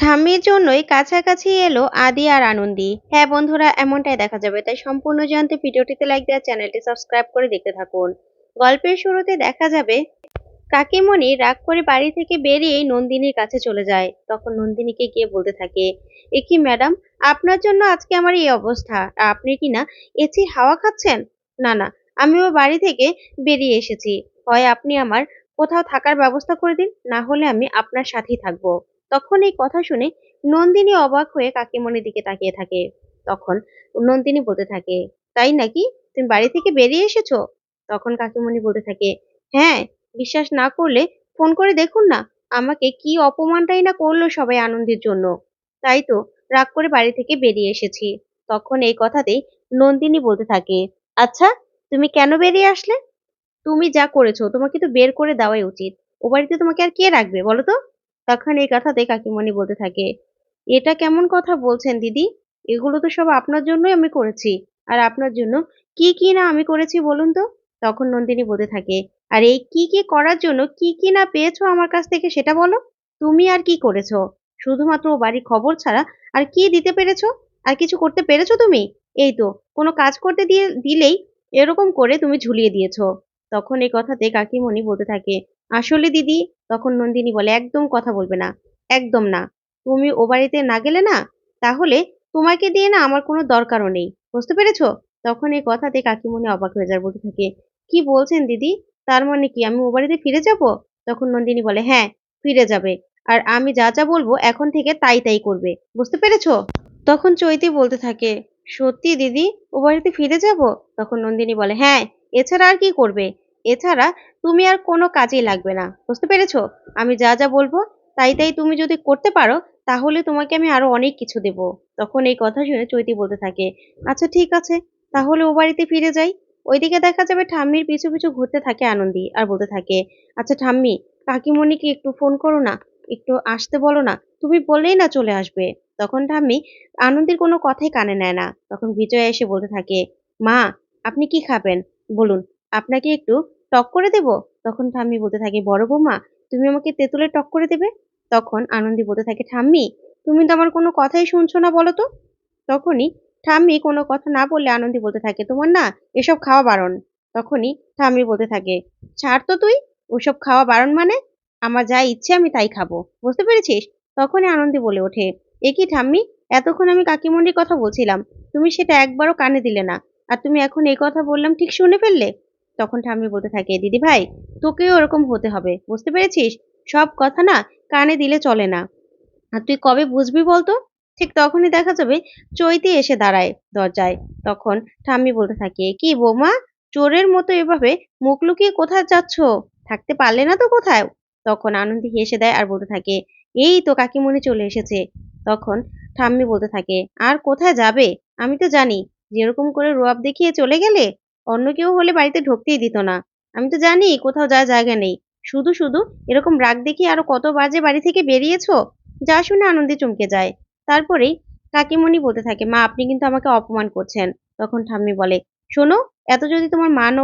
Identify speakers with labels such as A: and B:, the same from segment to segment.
A: ঠাম্মির জন্যই কাছাকাছি এলো আদি আর আনন্দি। হ্যাঁ বন্ধুরা, এমনটাই দেখা যাবে। তাই সম্পূর্ণ জানতে ভিডিওটিতে লাইক দেওয়া চ্যানেলটি সাবস্ক্রাইব করে দেখতে থাকুন। গল্পের শুরুতে দেখা যাবে, কাকিমণি রাগ করে বাড়ি থেকে বেরিয়েই নন্দিনীর কাছে চলে যায়। তখন নন্দিনীকে গিয়ে বলতে থাকে এ কি ম্যাডাম, আপনার জন্য আজকে আমার এই অবস্থা। আপনি কি না এসির হাওয়া খাচ্ছেন? না না, আমিও বাড়ি থেকে বেরিয়ে এসেছি। হয় আপনি আমার কোথাও থাকার ব্যবস্থা করে দিন, না হলে আমি আপনার সাথেই থাকব। তখন এই কথা শুনে নন্দিনী অবাক হয়ে কাকিমণির দিকে তাকিয়ে থাকে। তখন নন্দিনী বলতে থাকে, তাই নাকি? তুমি বাড়ি থেকে বেরিয়ে এসেছ? তখন কাকিমণি বলতে থাকে হ্যাঁ বিশ্বাস না করলে ফোন করে দেখুন না, আমাকে কি অপমানটাই না করল সবাই আনন্দের জন্য। তাই তো রাগ করে বাড়ি থেকে বেরিয়ে এসেছি। তখন এই কথাতেই নন্দিনী বলতে থাকে আচ্ছা তুমি কেন বেরিয়ে আসলে? তুমি যা করেছ তোমাকে তো বের করে দেওয়াই উচিত। ও বাড়িতে তোমাকে আর কে রাখবে বলো তো? তখন এই কথাতে কাকিমণি বলতে থাকে, এটা কেমন কথা বলছেন দিদি? এগুলো তো সব আপনার জন্যই আমি করেছি। আর আপনার জন্য কি কি না আমি করেছি বলুন তো? তখন নন্দিনী বলতে থাকে, আর এই কি কি করার জন্য কি কি না পেয়েছ আমার কাছ থেকে সেটা বলো? তুমি আর কি করেছ? শুধুমাত্র ও বাড়ির খবর ছাড়া আর কি দিতে পেরেছ? আর কিছু করতে পেরেছ তুমি? এই তো, কোনো কাজ করতে দিয়ে, দিলেই এরকম করে তুমি ঝুলিয়ে দিয়েছ। তখন এই কথাতে কাকিমণি বলতে থাকে আসলে দিদি, তখন নন্দিনী বলে, একদম কথা বলবে না, একদম না। তুমি ও বাড়িতে না গেলে না, তাহলে তোমাকে দিয়ে না আমার কোনো দরকারও নেই। বুঝতে পেরেছ? তখন এই কথাতে কাকিমণি অবাক হয়ে যায়, বলতে থাকে, কি বলছেন দিদি? তার মানে কি আমি ও বাড়িতে ফিরে যাব? তখন নন্দিনী বলে হ্যাঁ ফিরে যাবে। আর আমি যা যা বলব এখন থেকে তাই তাই করবে। বুঝতে পেরেছ? তখন চৈতি বলতে থাকে, সত্যি দিদি, ও বাড়িতে ফিরে যাব? তখন নন্দিনী বলে হ্যাঁ এছাড়া আর কি করবে? এছাড়া তুমি আর কোনো কাজেই লাগবে না, বুঝতে পেরেছ? আমি যা যা বলব তাই তাই তুমি যদি করতে পারো, তাহলে তোমাকে আমি আরও অনেক কিছু দেব। তখন এই কথা শুনে চৈতি বলতে থাকে আচ্ছা ঠিক আছে, তাহলে ও বাড়িতে ফিরে যাই। ওইদিকে দেখা যাবে ঠাম্মির পিছু পিছু ঘুরতে থাকে আনন্দি আর বলতে থাকে আচ্ছা ঠাম্মি, কাকিমণিকে একটু ফোন করো না, একটু আসতে বলো না, তুমি বললেই না চলে আসবে। তখন ঠাম্মি আনন্দির কোনো কথাই কানে নেয় না। তখন বিজয়া এসে বলতে থাকে, মা, আপনি কি খাবেন? বলুন। আপনাকে একটু টক করে দেব? তখন ঠাম্মি বলতে থাকে, বড় বৌমা, তুমি আমাকে তেঁতুলের টক করে দেবে? তখন আনন্দি বলতে থাকে, ঠাম্মি, তুমি তো আমার কোনো কথাই শুনছো না বলো তো? তখনই ঠাম্মি কোনো কথা না বললে আনন্দি বলতে থাকে, তোমার না এসব খাওয়া বারণ। তখনই ঠাম্মি বলতে থাকে, ছাড় তো তুই, ওসব খাওয়া বারণ মানে? আমার যা ইচ্ছে আমি তাই খাব। বুঝতে পেরেছিস? তখনই আনন্দি বলে ওঠে, এ কি ঠাম্মি, এতক্ষণ আমি কাকিমন্ডির কথা বলছিলাম, তুমি সেটা একবারও কানে দিলে না, আর তুমি এখন এই কথা বললাম ঠিক শুনে ফেললে? তখন ঠাম্মি বলতে থাকে, দিদি ভাই, তোকেও ওরকম হতে হবে, বুঝতে পেরেছিস? সব কথা না কানে দিলে চলে না। আর তুই কবে বুঝবি বলতো? ঠিক তখনই দেখা যাবে চৈতি এসে দাঁড়ায় দরজায়। তখন ঠাম্মি বলতে থাকে, কি বৌমা, চোরের মতো এভাবে মুখ লুকিয়ে কোথায় যাচ্ছ? থাকতে পারলে না তো কোথায়? তখন আনন্দি হেসে দেয় আর বলতে থাকে, এই তো কাকিমণি চলে এসেছে। তখন ঠাম্মি বলতে থাকে, আর কোথায় যাবে? আমি তো জানি, যেরকম করে রোয়াব দেখিয়ে চলে গেলে অন্য কেউ হলে বাড়িতে ঢুকতেই দিত না। আমি তো জানি কোথাও যাওয়ার জায়গা নেই। শুধু শুধু এরকম রাগ দেখিয়ে আরও কত বাজে বাড়ি থেকে বেরিয়েছো? যা শুনে আনন্দে চমকে যায়। তারপরেই কাকিমণি বলতে থাকে, মা, আপনি কিন্তু আমাকে অপমান করছেন। তখন ঠাম্মি বলে, শোনো, এত যদি তোমার মান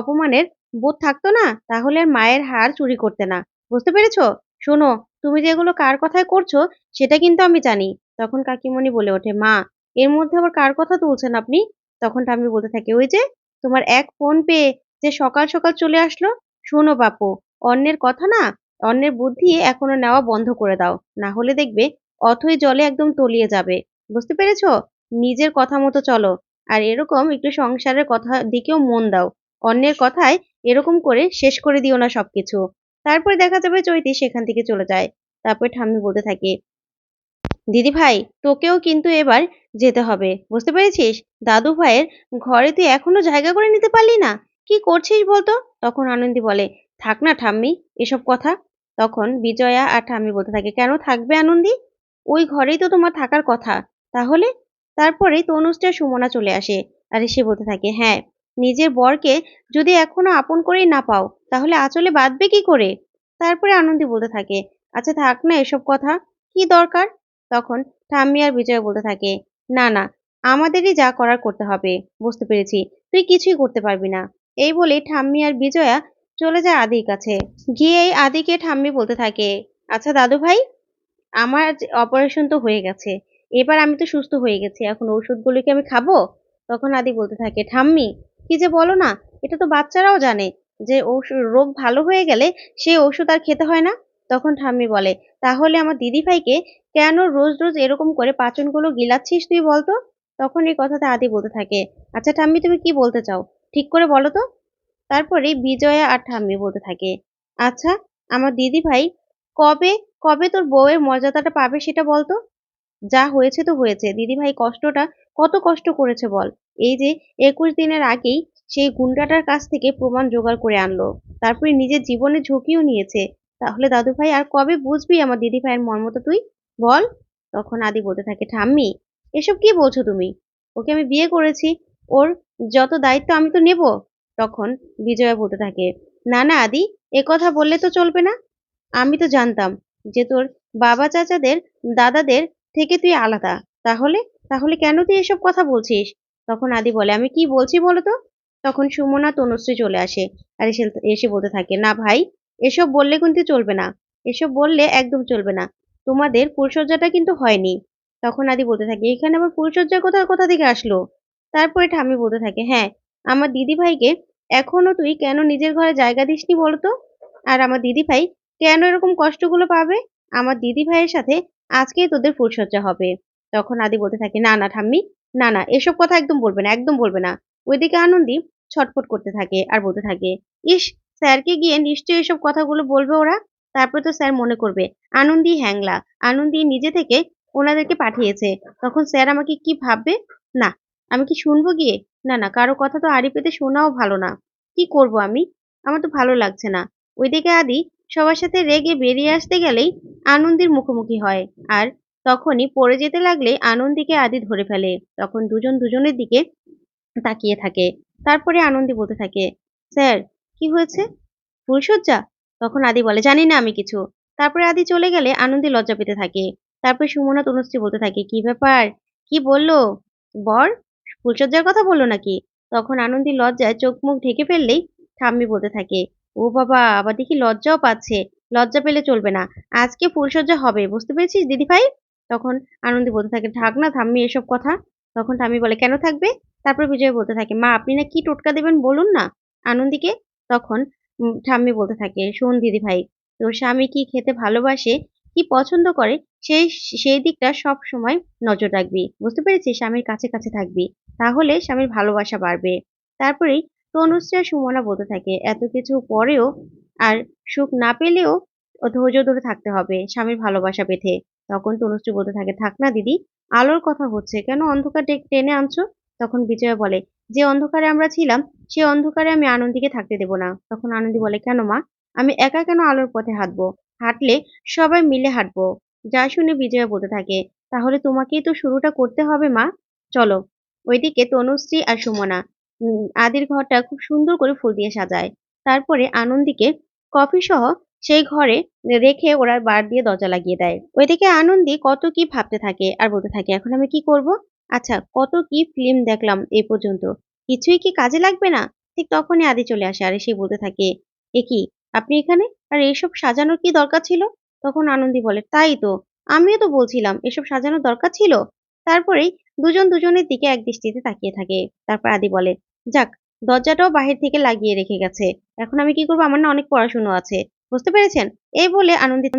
A: অপমানের বোধ থাকতো না, তাহলে আর মায়ের হার চুরি করতে না। বুঝতে পেরেছ? শোনো, তুমি যেগুলো কার কথায় করছ, সেটা কিন্তু আমি জানি। তখন কাকিমণি বলে ওঠে, মা, এর মধ্যে আবার কার কথা তুলছেন আপনি? তখন ঠাম্মি বলতে থাকে, ওই যে তোমার এক ফোন পেয়ে যে সকাল সকাল চলে আসলো, শোনো বাপু, অন্যের কথা না, অন্যের বুদ্ধি এখনও নেওয়া বন্ধ করে দাও। না হলে দেখবে অথই জলে একদম তলিয়ে যাবে। বুঝতে পেরেছ? নিজের কথা মতো চলো। আর এরকম একটু সংসারের কথা দিকেও মন দাও। অন্যের কথায় এরকম করে শেষ করে দিও না সবকিছু। তারপরে দেখা যাবে চৈতি সেখান থেকে চলে যায়। তারপরে ঠাম্মি বলতে থাকে দিদি ভাই, তোকেও কিন্তু এবার যেতে হবে, বুঝতে পেরেছিস? দাদু ভাইয়ের ঘরে তুই এখনও জায়গা করে নিতে পারলি না। কি করছিস বলতো? তখন আনন্দি বলে, থাক না ঠাম্মি, এসব কথা। তখন বিজয়া আর ঠাম্মি বলতে থাকে, কেন থাকবে আনন্দি? ওই ঘরেই তো তোমার থাকার কথা। তাহলে? তারপরে তনুষ্টা সুমনা চলে আসে আর সে বলতে থাকে হ্যাঁ নিজের বরকে যদি এখনও আপন করেই না পাও, তাহলে আচলে বাঁধবে কি করে? তারপরে আনন্দি বলতে থাকে আচ্ছা থাক না এসব কথা, কি দরকার? তখন ঠাম্মি আর বিজয় বলতে থাকে, না না, আমাদেরই যা করার করতে হবে, বুঝতে পেরেছি, তুই কিছুই করতে পারবি না। এই বলে ঠাম্মি আর বিজয়া চলে যায় আদির কাছে। গিয়ে আদিকে ঠাম্মি বলতে থাকে আচ্ছা দাদু ভাই, আমার অপারেশন তো হয়ে গেছে, এবার আমি তো সুস্থ হয়ে গেছি, এখন ওষুধগুলো কি আমি খাব? তখন আদি বলতে থাকে, ঠাম্মি, কি যে বলো না, এটা তো বাচ্চারাও জানে যে ওষুধ রোগ ভালো হয়ে গেলে সেই ওষুধ আর খেতে হয় না? তখন ঠাম্মি বলে, তাহলে আমার দিদি ভাইকে কেন রোজ রোজ এরকম করে পাচনগুলো গিলাচ্ছিস তুই বলতো? তখন এই কথাটা আদি বলতে থাকে। আচ্ছা ঠাম্মি, তুমি কি বলতে চাও? ঠিক করে বলো তো। তারপরে বিজয়া আর ঠাম্মি বলতে থাকে আচ্ছা আমার দিদি ভাই, কবে কবে তোর বউয়ের মর্যাদাটা পাবে সেটা বলতো? যা হয়েছে তো হয়েছে। দিদি ভাই, কষ্টটা কত কষ্ট করেছে বল। এই যে একুশ দিনের আগেই সেই গুন্ডাটার কাছ থেকে প্রমাণ জোগাড় করে আনলো। তারপরে নিজের জীবনে ঝুঁকিও নিয়েছে। তাহলে দাদু ভাই আর কবে বুঝবি আমার দিদি ভাইয়ের মর্মটা তুই? বল। তখন আদি বলতে থাকে, ঠাম্মি, এসব কি বলছো তুমি? ওকে আমি বিয়ে করেছি, ওর যত দায়িত্ব আমি তো নেব। তখন বিজয়া বলতে থাকে, না না আদি, এ কথা বললে তো চলবে না। আমি তো জানতাম যে তোর বাবা চাচাদের, দাদাদের থেকে তুই আলাদা। তাহলে তাহলে কেন তুই এসব কথা বলছিস? তখন আদি বলে, আমি কি বলছি বলো তো? তখন সুমনা তনুশ্রী চলে আসে আর এসে এসে বলতে থাকে, না ভাই, এসব বললে কিন্তু চলবে না। এসব বললে একদম চলবে না। তোমাদের ফুলসজ্জাটা কিন্তু হয়নি। তখন আদি বলতে থাকে, এখানে আবার ফুলসজ্জার কথা, কোথা থেকে আসলো? তারপরে ঠামি বলতে থাকে হ্যাঁ আমার দিদি ভাইকে এখনও তুই কেন নিজের ঘরে জায়গা দিসনি বলতো? আর আমার দিদি ভাই কেন এরকম কষ্টগুলো পাবে? আমার দিদি ভাইয়ের সাথে আজকেই তোদের ফুলসজ্জা হবে। তখন আদি বলতে থাকে, না না, ঠাম্মি, না না, এসব কথা একদম বলবে না, একদম বলবে না। ওইদিকে আনন্দি ছটফট করতে থাকে আর বলতে থাকে, ইস, স্যারকে গিয়ে নিশ্চয়ই এসব কথাগুলো বলবে ওরা? তারপরে তো স্যার মনে করবে, আনন্দি হ্যাংলা, আনন্দি নিজে থেকে ওনাদেরকে পাঠিয়েছে। তখন স্যার আমাকে কি ভাববে? না, আমি কি শুনব গিয়ে? না না, কারও কথা তো আড়ি পেতে শোনাও ভালো না। কি করব আমি? আমার তো ভালো লাগছে না। ওইদিকে আদি সবার সাথে রেগে বেরিয়ে আসতে গেলেই আনন্দির মুখোমুখি হয় আর তখনই পড়ে যেতে লাগলে আনন্দীকে আদি ধরে ফেলে। তখন দুজন দুজনের দিকে তাকিয়ে থাকে। তারপরে আনন্দি বলতে থাকে, স্যার, কি হয়েছে? ফুলসজ্জা তখন আদি বলে, জানি না আমি কিছু। তারপরে আদি চলে গেলে আনন্দি লজ্জা পেতে থাকে। তারপরে সুমনা তনুশ্রী বলতে থাকে, কি ব্যাপার? কি বলল? বর ফুলসজ্জার কথা বলল নাকি? তখন আনন্দি লজ্জায় চোখ মুখ ঢেকে ফেললেই ঠাম্মি বলতে থাকে, ও বাবা, আবার দেখি লজ্জাও পাচ্ছে। লজ্জা পেলে চলবে না। আজকে ফুলসজ্জা হবে, বুঝতে পেরেছিস দিদি ভাই তখন আনন্দি বলতে থাকে, ঢাক না থাম্মি এসব কথা। তখন ঠাম্মি বলে, কেন থাকবে? তারপর বিজয় বলতে থাকে, মা, আপনি না কি টোটকা দেবেন বলুন না। আনন্দিকে তখন ঠাম্মি বলতে থাকে, শোন দিদি ভাই তোর স্বামী কি খেতে ভালোবাসে? কি পছন্দ করে? সেই সেই দিকটা সব সময় নজর রাখবি। বুঝতে পেরেছিস? স্বামীর কাছে কাছে থাকবি। তাহলে স্বামীর ভালোবাসা বাড়বে। তারপরেই তনুশ্রী আর সুমনা বলতে থাকে, এত কিছু পরেও আর সুখ না পেলেও ধৈর্য ধরে থাকতে হবে স্বামীর ভালোবাসা পেতে। তখন তনুশ্রী বলতে থাকে, থাক না দিদি, আলোর কথা হচ্ছে। কেন অন্ধকার টেনে আনছো? তখন বিজয়া বলে যে অন্ধকারে আমরা ছিলাম, সে অন্ধকারে আমি আনন্দীকে থাকতে দেব না। তখন আনন্দী বলে, কেন মা? আমি একা কেন আলোর পথে হাঁটবো? হাঁটলে সবাই মিলে হাঁটবো। যা শুনে বিজয়া বলতে থাকে, তাহলে তোমাকেই তো শুরুটা করতে হবে মা। চলো। ওইদিকে তনুশ্রী আর সুমনা আদির ঘরটা খুব সুন্দর করে ফুল দিয়ে সাজায়। তারপরে আনন্দীকে কফি সহ সেই ঘরে রেখে ওরা বার দিয়ে দরজা লাগিয়ে দেয়। ওইদিকে আনন্দি কত কি ভাবতে থাকে আর বলতে থাকে, এখন আমি কি করব? আচ্ছা কত কি ফিল্ম দেখলাম এই পর্যন্ত? কিছুই কি কাজে লাগবে না? ঠিক তখনই আদি চলে আসে আর সে বলতে থাকে, এ কি, আপনি এখানে? আর এইসব সাজানোর কি দরকার ছিল? তখন আনন্দি বলে, তাই তো, আমিও তো বলছিলাম, এসব সাজানোর দরকার ছিল? তারপরেই দুজন দুজনের দিকে এক দৃষ্টিতে তাকিয়ে থাকে। তারপর আদি বলে, যাক, দরজাটাও বাহির থেকে লাগিয়ে রেখে গেছে। এখন আমি কি করব? আমার না অনেক পড়াশুনো আছে। বুঝতে পেরেছেন? এই বলে আনন্দিত